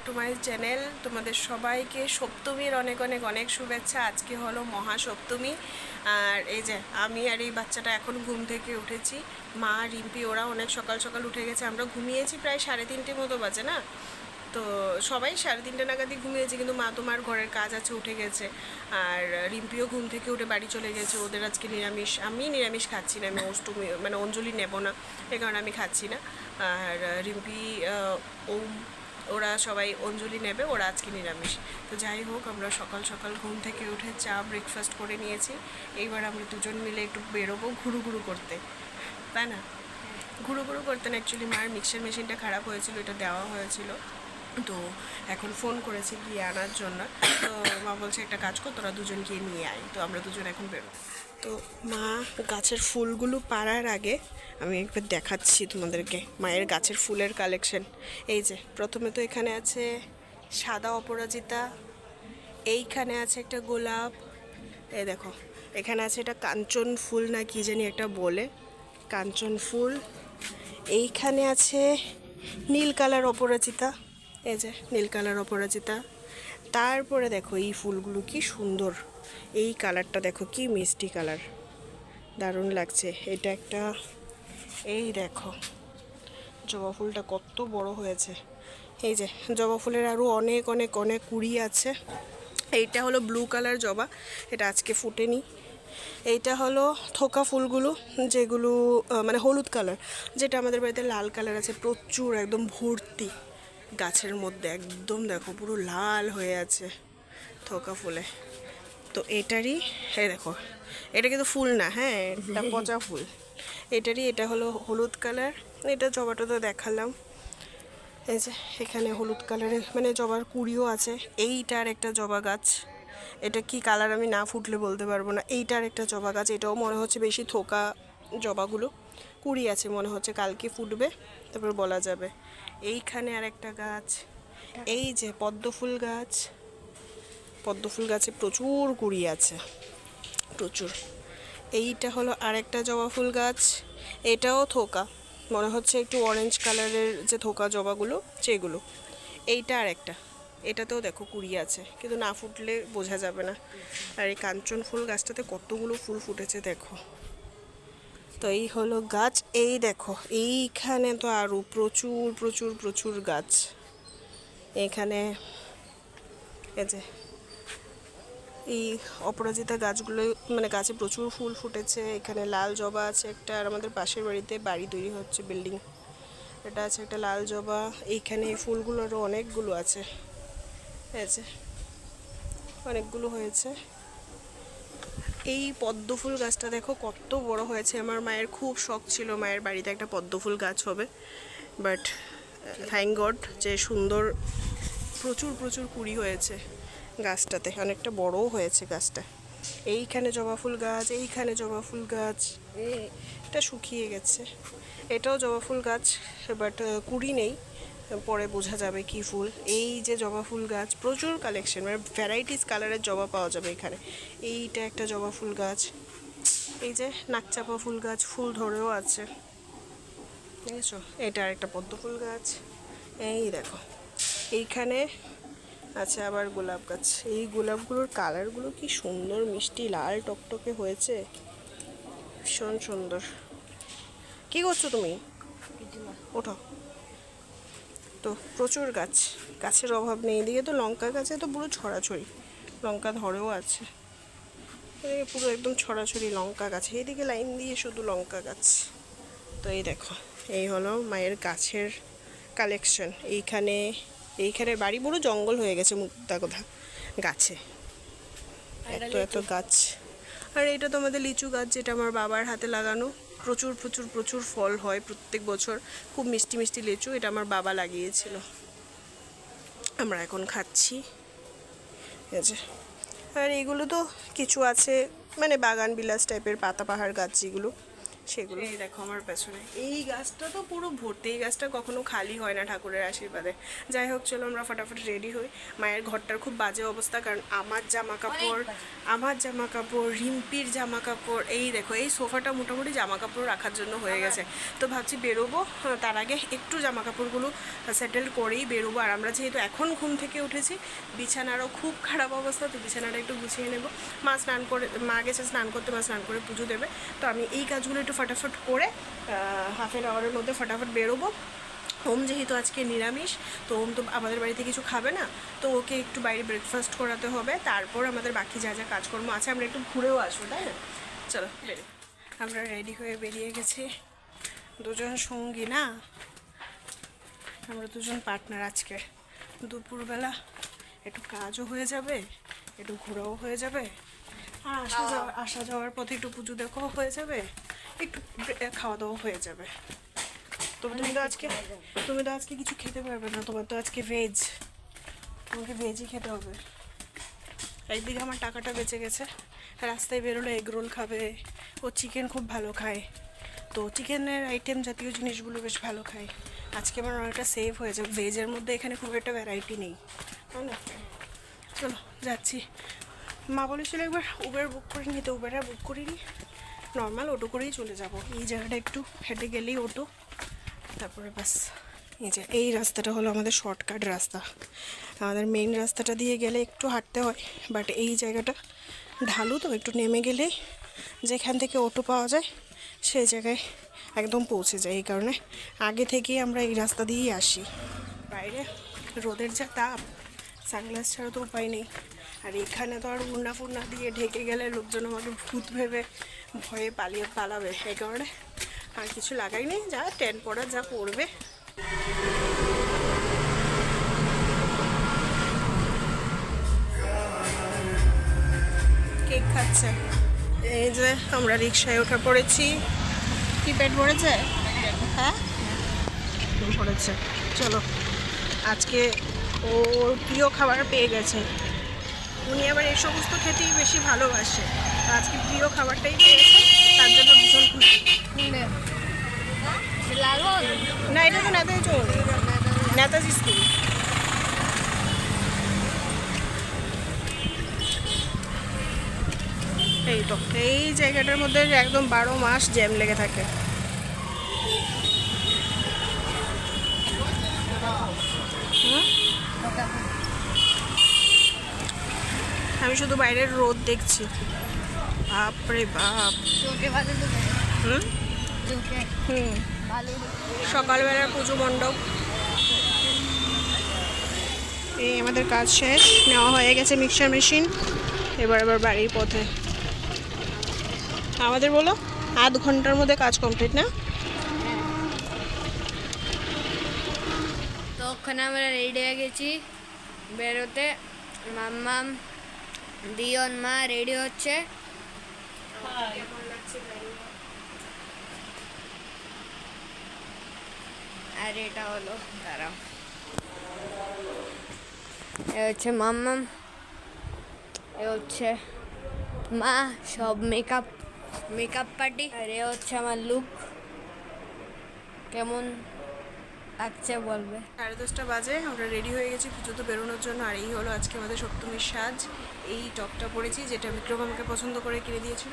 Back to my channel তোমাদের সবাইকে সপ্তমীর অনেক অনেক অনেক শুভেচ্ছা। আজকে হলো মহা সপ্তমী আর এই যে আমি আর এই বাচ্চাটা এখন ঘুম থেকে উঠেছি। মা, রিম্পি, ওরা অনেক সকাল সকাল উঠে গেছে। আমরা ঘুমিয়েছি প্রায় সাড়ে তিনটে মতো বাজে, না? তো সবাই সাড়ে তিনটে নাগাদই ঘুমিয়েছে, কিন্তু মা তোমার ঘরের কাজ আছে, উঠে গেছে। আর রিম্পিও ঘুম থেকে উঠে বাড়ি চলে গেছে। ওদের আজকে নিরামিষ, আমি নিরামিষ খাচ্ছি না, আমি অষ্টমী মানে অঞ্জলি নেব না। এ কারণে আমি খাচ্ছি না। আর রিম্পি ওম ওরা সবাই অঞ্জলি নেবে, ওরা আজকে নিরামিষ। তো যাই হোক, আমরা সকাল সকাল ঘুম থেকে উঠে চা ব্রেকফাস্ট করে নিয়েছি। এইবার আমরা দুজন মিলে একটু বেরোবো ঘুরু ঘুরু করতে। তাই না? ঘুরু ঘুরু করতেন অ্যাকচুয়ালি মার মিক্সার মেশিনটা খারাপ হয়েছিল এটা দেওয়া হয়েছিল। তো এখন ফোন করেছি গিয়ে আনার জন্য। তো মা বলছে, একটা কাজ কর, তোরা দুজন গিয়ে নিয়ে আয়। তো আমরা দুজন এখন বেরো তো মা গাছের ফুলগুলো পাড়ার আগে আমি একবার দেখাচ্ছি তোমাদেরকে, মায়ের গাছের ফুলের কালেকশন এই যে, প্রথমে তো এখানে আছে সাদা অপরাজিতা, এইখানে আছে একটা গোলাপ, এই দেখো, এখানে আছে এটা কাঞ্চন ফুল না কি জানি একটা বলে, কাঞ্চন ফুল। এইখানে আছে নীল কালার অপরাজিতা এই যে, নীল কালার অপরাজিতা। তারপরে দেখো এই ফুলগুলো কি সুন্দর। এই কালারটা দেখো, কি মিষ্টি কালার। দারুণ লাগছে। এটা একটা, এই দেখো, জবা ফুলটা কত বড় হয়েছে। এই যে, জবা ফুলের আরও অনেক অনেক অনেক কুড়ি আছে। এইটা হলো ব্লু কালার জবা, এটা আজকে ফুটেনি। এইটা হলো থোকা ফুলগুলো, যেগুলো মানে হলুদ কালার, যেটা আমাদের বাড়িতে লাল কালার আছে, প্রচুর, একদম ভর্তি। গাছের মধ্যে একদম দেখো, পুরো লাল হয়ে আছে থোকা ফুলে। তো এটারই হ্যাঁ দেখো, এটা কিন্তু ফুল না হ্যাঁ এটা পচা ফুল। এটারই, এটা হলো হলুদ কালার, এটা জবাটা তো দেখালাম। এই যে, এখানে হলুদ কালারের মানে জবার কুড়িও আছে। এইটার একটা জবা গাছ, এটা কি কালার আমি না ফুটলে বলতে পারব না। এইটার একটা জবা গাছ, এটাও মনে হচ্ছে বেশি থোকা জবাগুলো। কুড়ি আছে, মনে হচ্ছে কালকে ফুটবে, তারপর বলা যাবে। এইখানে আর একটা গাছ, এই যে পদ্ম ফুল গাছ, পদ্ম ফুল গাছে প্রচুর কুড়ি আছে, প্রচুর। এইটা হলো আরেকটা জবা ফুল গাছ, এটাও থোকা, মনে হচ্ছে একটু অরেঞ্জ কালারের যে থোকা জবাগুলো, সেগুলো। এইটা আর একটা এটাতেও দেখো কুড়ি আছে, কিন্তু না ফুটলে বোঝা যাবে না। আর এই কাঞ্চন ফুল গাছটাতে কতগুলো ফুল ফুটেছে দেখো। তো এই হলো গাছ। এই দেখো, এইখানে তো আরও প্রচুর প্রচুর প্রচুর গাছ। এখানে এই যে, এই অপরাজিতা গাছগুলো মানে গাছে প্রচুর ফুল ফুটেছে। এখানে লাল জবা আছে একটা, আর আমাদের পাশের বাড়িতে বাড়ি তৈরি হচ্ছে বিল্ডিং। এটা আছে একটা লাল জবা। এইখানে এই ফুলগুলোরও অনেকগুলো আছে। আছে অনেকগুলো হয়েছে। এই পদ্ম ফুল গাছটা দেখো, কত বড় হয়েছে। আমার মায়ের খুব শখ ছিল মায়ের বাড়িতে একটা পদ্ম ফুল গাছ হবে। বাট থ্যাংক গড যে সুন্দর, প্রচুর প্রচুর কুড়ি হয়েছে গাছটাতে। অনেকটা বড়ও হয়েছে গাছটা। এইখানে জবা ফুল গাছ, এইখানে জবা ফুল গাছ। এটা শুকিয়ে গেছে। এটাও জবা ফুল গাছ বাট কুড়ি নেই। পরে বোঝা যাবে কি ফুল। এই যে জবা ফুল গাছ প্রচুর কালেকশন মানে ভ্যারাইটিস কালারের জবা পাওয়া যাবে এখানে। এইটা একটা জবা ফুল গাছ। এই যে নাকচাপা ফুল গাছ ফুল ধরেও আছে। দেখেছ? এটা একটা পদ্ম ফুল গাছ। এই দেখো। এইখানে আছে আবার গোলাপ গাছ। এই গোলাপগুলোর কালারগুলো কি সুন্দর মিষ্টি লাল টকটকে হয়েছে। ভীষণ সুন্দর। কি করছ তুমি? ওঠো। তো প্রচুর গাছ গাছের অভাব নেই। এদিকে তো লঙ্কা গাছে তো পুরো ছড়াছড়ি লঙ্কা ধরেও আছে। পুরো একদম ছড়াছড়ি লঙ্কা গাছ এইদিকে লাইন দিয়ে শুধু লঙ্কা গাছ। তো এই দেখো এই হলো মায়ের গাছের কালেকশন এইখানে এইখানে বাড়ি পুরো জঙ্গল হয়ে গেছে মুক্তা কথা গাছে। এত এত গাছ। আর এটা তো আমাদের লিচু গাছ যেটা আমার বাবার হাতে লাগানো। প্রচুর প্রচুর প্রচুর ফল হয় প্রত্যেক বছর। খুব মিষ্টি মিষ্টি লেচু, এটা আমার বাবা লাগিয়েছিল। আমরা এখন খাচ্ছি। ঠিক আছে আর এগুলো তো কিছু আছে মানে বাগান বিলাস টাইপের পাতা পাহাড় গাছ যেগুলো। সেগুলো এই দেখো আমার পেছনে। এই গাছটা তো পুরো ভর্তি এই গাছটা কখনো খালি হয় না ঠাকুরের আশীর্বাদে। যাই হোক চলো আমরা ফটাফট রেডি হই। মায়ের ঘরটার খুব বাজে অবস্থা কারণ আমার জামা কাপড় আমার জামা কাপড় রিম্পির জামা কাপড় এই দেখো এই সোফাটা মোটামুটি জামা কাপড় রাখার জন্য হয়ে গেছে। তো ভাবছি বেরোবো তার আগে একটু জামা কাপড়গুলো সেটেল করেই বেরোবো। আর আমরা যেহেতু এখন ঘুম থেকে উঠেছি বিছানারও খুব খারাপ অবস্থা তো বিছানাটা একটু গুছিয়ে নেব। মা স্নান করে মা গেছে স্নান করতে মা স্নান করে পুজো দেবে। তো আমি এই কাজগুলো একটু ফটাফট করে হাফ অ্যান আওয়ারের মধ্যে ফটাফট বেরোবো। ওম যেহেতু আজকে নিরামিষ তো ওম তো আমাদের বাড়িতে কিছু খাবে না তো ওকে একটু বাইরে ব্রেকফাস্ট করাতে হবে। তারপর আমাদের বাকি যা যা কাজকর্ম আছে আমরা একটু ঘুরেও আসব তাই না? চলো বেরো। আমরা রেডি হয়ে বেরিয়ে গেছি। দুজন সঙ্গী না? আমরা দুজন পার্টনার আজকে। দুপুরবেলা একটু কাজও হয়ে যাবে একটু ঘোরাও হয়ে যাবে। আর আসা যাওয়া আসা যাওয়ার পথে একটু পুজো দেখাও হয়ে যাবে। একটু খাওয়া দাওয়া হয়ে যাবে। তবে তুমি তো আজকে তুমি তো আজকে কিছু খেতে পারবে না, তোমার তো আজকে ভেজ তোমাকে ভেজই খেতে হবে। একদিকে আমার টাকাটা বেঁচে গেছে, রাস্তায় বেরোলে এগ রোল খাবে, ও চিকেন খুব ভালো খায়। তো চিকেনের আইটেম জাতীয় জিনিসগুলো বেশ ভালো খায়। আজকে আমার অনেকটা সেভ হয়ে যাবে। ভেজের মধ্যে এখানে খুব একটা ভ্যারাইটি নেই। তাই না? চলো, যাচ্ছি। মা বলেছিল একবার উবের বুক করে নিতে উবের আর বুক করিনি। নর্মাল অটো করেই চলে যাব। এই জায়গাটা একটু হেঁটে গেলেই অটো তারপরে বাস এই যে এই রাস্তাটা হলো আমাদের শর্টকাট রাস্তা। আমাদের মেইন রাস্তাটা দিয়ে গেলে একটু হাঁটতে হয় বাট এই জায়গাটা ঢালু, তো একটু নেমে গেলেই যেখান থেকে অটো পাওয়া যায়, সেই জায়গায় একদম পৌঁছে যায়। এই কারণে আগে থেকেই আমরা এই রাস্তা দিয়েই আসি। বাইরে রোদের যা তাপ সানগ্লাস ছাড়া তো উপায় নেই। আর এখানে তো আর উন্না ফুন্না দিয়ে ঢেকে গেলে লোকজন আমাকে ভূত ভেবে ভয়ে পালিয়ে পালাবে এই কারণে আর কিছু লাগাই নেই যা টেন পড়া যা পড়বে। কেক খাচ্ছে। এই যে আমরা রিক্সায় ওঠা পড়েছি। কি পেট ভরেছে? হ্যাঁ? পড়েছে চলো, আজকে ওর প্রিয় খাবার পেয়ে গেছে। উনি আবার এই সমস্ত খেতেই বেশি ভালোবাসে। আজকে প্রিয় খাবারটাই পেয়েছে তার জন্য ভীষণ খুশি। না এটা তো নেতাজি চল। নেতাজি স্কুল। এই তো এই জায়গাটার মধ্যে একদম বারো মাস জ্যাম লেগে থাকে। হুম? আমি শুধু বাইরের রোদ দেখছি। বাপরে বাপ। হুম? হুম। সকালবেলার পুজো মণ্ডপ। এই আমাদের কাজ শেষ। নেওয়া হয়ে গেছে মিক্সার মেশিন। এবার আবার বাড়ির পথে। আমাদের বলো আধ ঘণ্টার মধ্যে কাজ কমপ্লিট না? তো ওখানে আমরা রেডি হয়ে গেছি। বেরোতে মাম্মাম দিয়ন মা রেডি হচ্ছে? আর এটা হলো, দাঁড়াও। এ হচ্ছে মাম্মাম, এ হচ্ছে মা, সব মেকআপ মেকআপ পার্টি আর এ হচ্ছে আমার লুক কেমন? লাগছে বলবে। সাড়ে দশটা বাজে আমরা রেডি হয়ে গেছি পুজোতে বেরোনোর জন্য। আর এই হলো আজকে আমাদের সপ্তমীর সাজ। এই টপটা পরেছি যেটা বিক্রম আমাকে পছন্দ করে কিনে দিয়েছিল।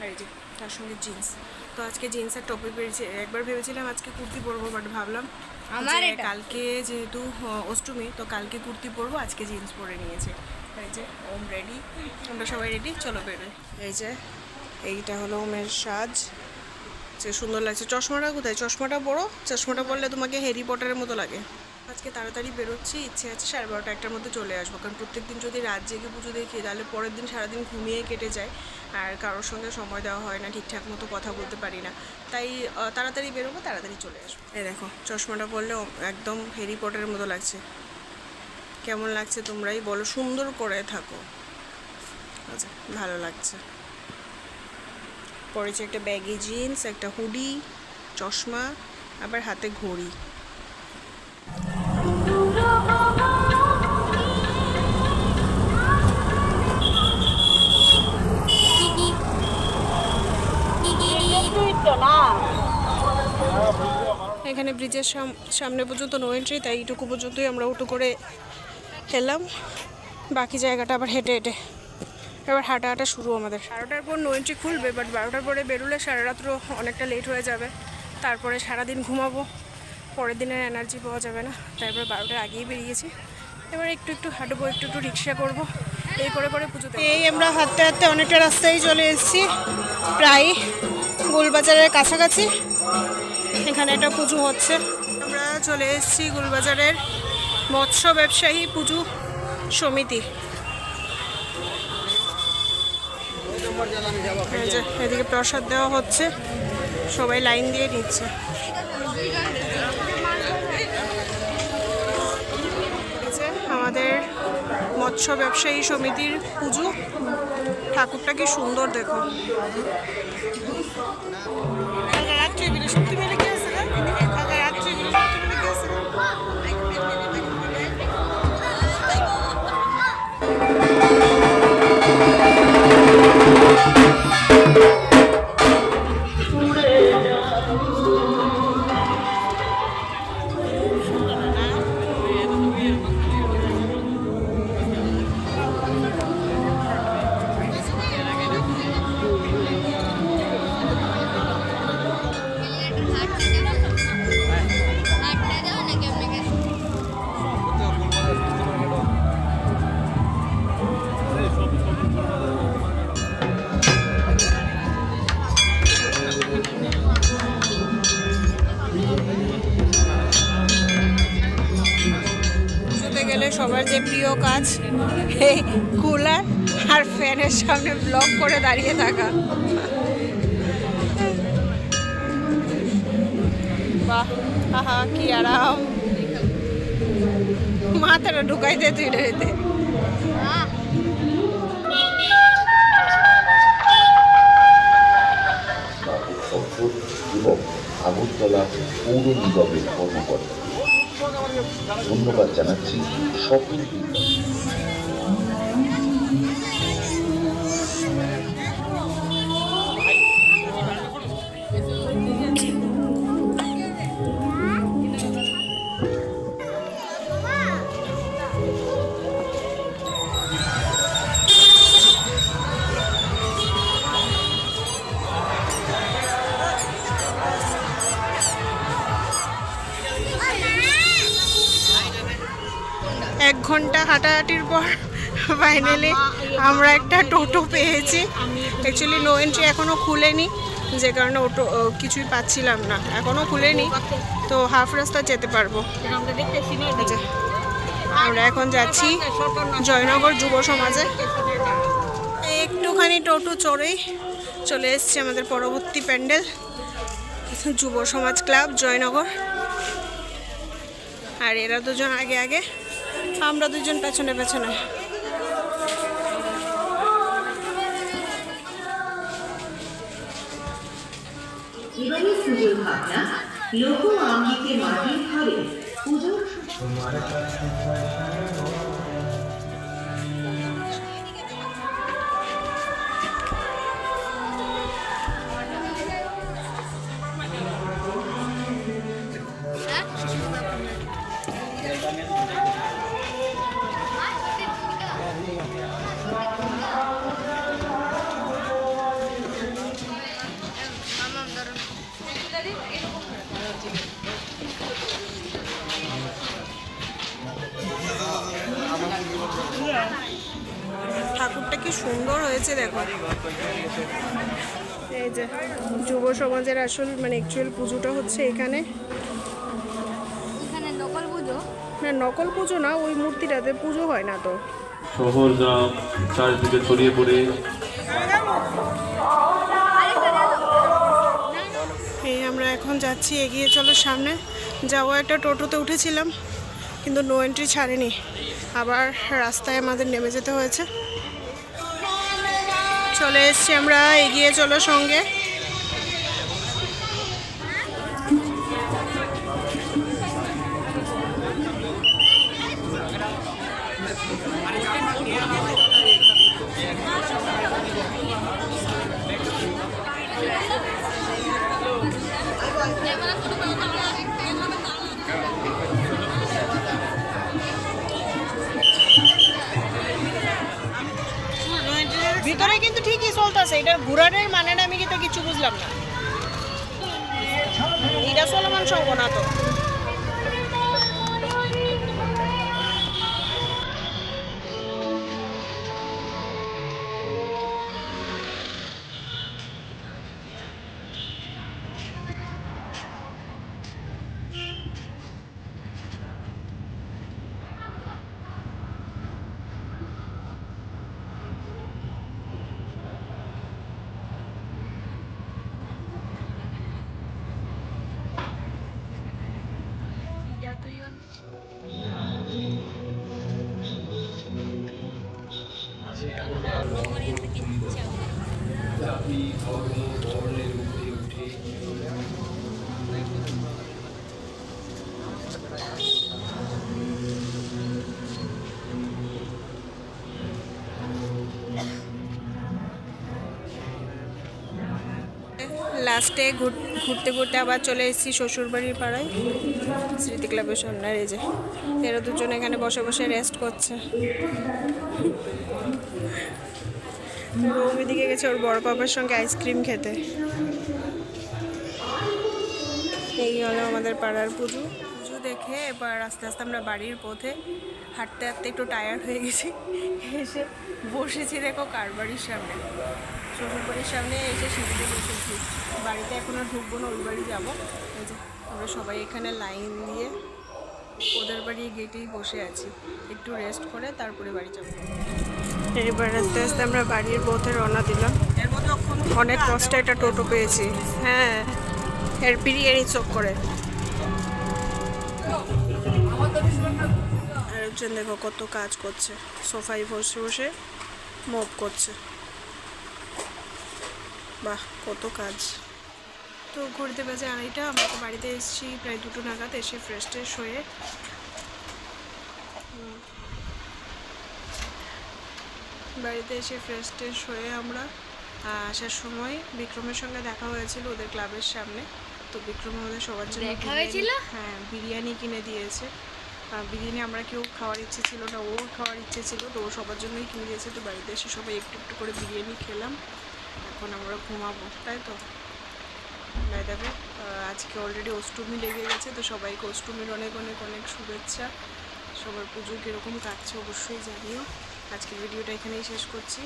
আর এই যে তার সঙ্গে জিন্স তো আজকে জিন্স আর টপে পেরেছি একবার ভেবেছিলাম আজকে কুর্তি পরবো বাট ভাবলাম আমার কালকে যেহেতু অষ্টমী তো কালকে কুর্তি পরবো আজকে জিন্স পরে নিয়েছে। এই যে ওম রেডি আমরা সবাই রেডি চলো বেরোই। এই যে এইটা হলো ওমের সাজ। যে সুন্দর লাগছে। চশমাটা কোথায়? চশমাটা বড়, চশমাটা পরলে তোমাকে হ্যারি পটারের মতো লাগে। আজকে তাড়াতাড়ি বেরোচ্ছি, ইচ্ছে আছে সাড়ে বারোটা একটার মধ্যে চলে আসব। কারণ প্রত্যেকদিন যদি রাত জেগে পুজো দেখি, তাহলে পরের দিন সারাদিন ঘুমিয়ে কেটে যায়। আর কারোর সঙ্গে সময় দেওয়া হয় না, ঠিকঠাক মতো কথা বলতে পারি না। তাই তাড়াতাড়ি বেরোবো, তাড়াতাড়ি চলে আসব। এই দেখো, চশমাটা পরলে একদম হ্যারি পটারের মতো লাগছে। কেমন লাগছে তোমরাই বলো, সুন্দর করে থাকো। আচ্ছা ভালো লাগছে। পরেছে একটা ব্যাগি জিন্স একটা হুডি চশমা, আবার হাতে ঘড়ি। এখানে ব্রিজের সামনে পর্যন্ত নো এন্ট্রি তাই এইটুকু পর্যন্তই আমরা উঠু করে এলাম বাকি জায়গাটা আবার হেঁটে হেঁটে। এবার হাঁটা হাঁটা শুরু আমাদের। বারোটার পর নো এন্ট্রি খুলবে বাট বারোটার পরে বেরোলে সারা রাত্র অনেকটা লেট হয়ে যাবে। তারপরে সারাদিন ঘুমাবো পরের দিনের এনার্জি পাওয়া যাবে না। তারপরে বারোটার আগেই বেরিয়েছি। এবার একটু একটু হাঁটবো একটু একটু রিক্সা করব। এই করে করে পুজো এই আমরা হাঁটতে হাঁটতে অনেকটা রাস্তায় চলে এসেছি। প্রায় গোলবাজারের কাছাকাছি। এখানে একটা পুজো হচ্ছে। আমরা চলে এসেছি গুলবাজারের মৎস্য ব্যবসায়ী পুজো সমিতি। এদিকে প্রসাদ দেওয়া হচ্ছে। সবাই লাইন দিয়ে নিচ্ছে। আমাদের মৎস্য ব্যবসায়ী সমিতির পুজো। ঠাকুরটা কি সুন্দর দেখো। পুজোতে দাঁড়িয়ে থাকা। বাহ কি আরাম। মাথাটা ঢুকাইতে তুই রেতে সম্পদ এবং আগরতলা পৌর নিগমের কর্মকর্তা। ধন্যবাদ জানাচ্ছি সকলকে হাঁটাহাঁটির পর ফাইনালি আমরা একটা টোটো পেয়েছি। অ্যাকচুয়ালি নো এন্ট্রি এখনও খুলেনি যে কারণে ওটো কিছুই পাচ্ছিলাম না। এখনও খুলেনি তো হাফ রাস্তা যেতে পারব। যে, আমরা এখন যাচ্ছি জয়নগর যুব সমাজে। একটুখানি টোটো চড়েই চলে এসছে আমাদের পরবর্তী প্যান্ডেল যুব সমাজ ক্লাব জয়নগর। আর এরা দুজন আগে আগে। আমরা দুজন পেছনে পেছনে। লোক আঙ্গিকে মাটির ঘরে পুজোর এই যে যুব সমাজের আসল মানে অ্যাকচুয়াল পুজোটা হচ্ছে এখানে। এখানে নকল পুজো? না নকল পুজো না ওই মূর্তিটাতে পুজো হয় না তো। শহর গ্রাম চারিদিকে ছড়িয়ে পড়ে। এই আমরা এখন যাচ্ছি এগিয়ে চলো সামনে। যাওয়া একটা টোটোতে উঠেছিলাম কিন্তু নো এন্ট্রি ছাড়েনি। আবার রাস্তায় আমাদের নেমে যেতে হয়েছে। চলে এসছি আমরা এগিয়ে চলো সঙ্গে। আছে এটার ঘুরানের মানেটা আমি কিন্তু কিছু বুঝলাম না। এটা সলমান সঙ্গ না তো। লাস্টে ঘুরতে ঘুরতে আবার চলে এসেছি শ্বশুরবাড়ির পাড়ায়। স্মৃতি ক্লাবের সামনে, এই যে। এরা দুজন এখানে বসে বসে রেস্ট করছে। রৌমি দিকে গেছে ওর বড় পাপার সঙ্গে আইসক্রিম খেতে। এই হলো আমাদের পাড়ার পুজো। পুজো দেখে এবার আস্তে আস্তে আমরা বাড়ির পথে হাঁটতে হাঁটতে একটু টায়ার্ড হয়ে গেছি। এসে বসেছি দেখো কার বাড়ির সামনে। শ্বশুর বাড়ির সামনে এসে সিঁড়িতে বসেছি। বাড়িতে এখন আর ঢুকবো না, ওই বাড়ি যাব। এই যে, আমরা সবাই এখানে লাইন দিয়ে ওদের বাড়ি গেটেই বসে আছি। একটু রেস্ট করে তারপরে বাড়ি যাব। এবার আস্তে আস্তে আমরা বাড়ির পথে রওনা দিলাম। অনেক কষ্টে একটা টোটো পেয়েছি। হ্যাঁ এর বিরিয়ানি চোখ করে। আরেকজন দেখো কত কাজ করছে। সোফায় বসে বসে মুভ করছে। বাহ, কত কাজ। তো ঘুরতে বাজে আড়াইটা, আমরা তো বাড়িতে এসেছি প্রায় দুটো নাগাদ, এসে ফ্রেশ ট্রেশ হয়ে বাড়িতে এসে ফ্রেশ ট্রেশ হয়ে আমরা আসার সময় বিক্রমের সঙ্গে দেখা হয়েছিল ওদের ক্লাবের সামনে। তো বিক্রম আমাদের সবার জন্য দেখা হয়েছিল? হ্যাঁ বিরিয়ানি কিনে দিয়েছে। বিরিয়ানি আমরা কেউ খাওয়ার ইচ্ছে ছিল না ওর খাওয়ার ইচ্ছে ছিল তো ও সবার জন্যই কিনে দিয়েছে। তো বাড়িতে এসে সবাই একটু একটু করে বিরিয়ানি খেলাম। এখন আমরা ঘুমাবো তাই তো? বাই দেবে আজকে অলরেডি অষ্টমী লেগে গেছে তো সবাইকে অষ্টমীর অনেক অনেক অনেক শুভেচ্ছা। সবার পুজো কীরকম কাটছে অবশ্যই জানিও। আজকের ভিডিওটা এখানেই শেষ করছি।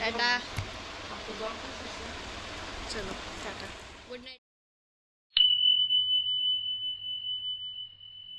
টাটা। চলো টাটা। Good night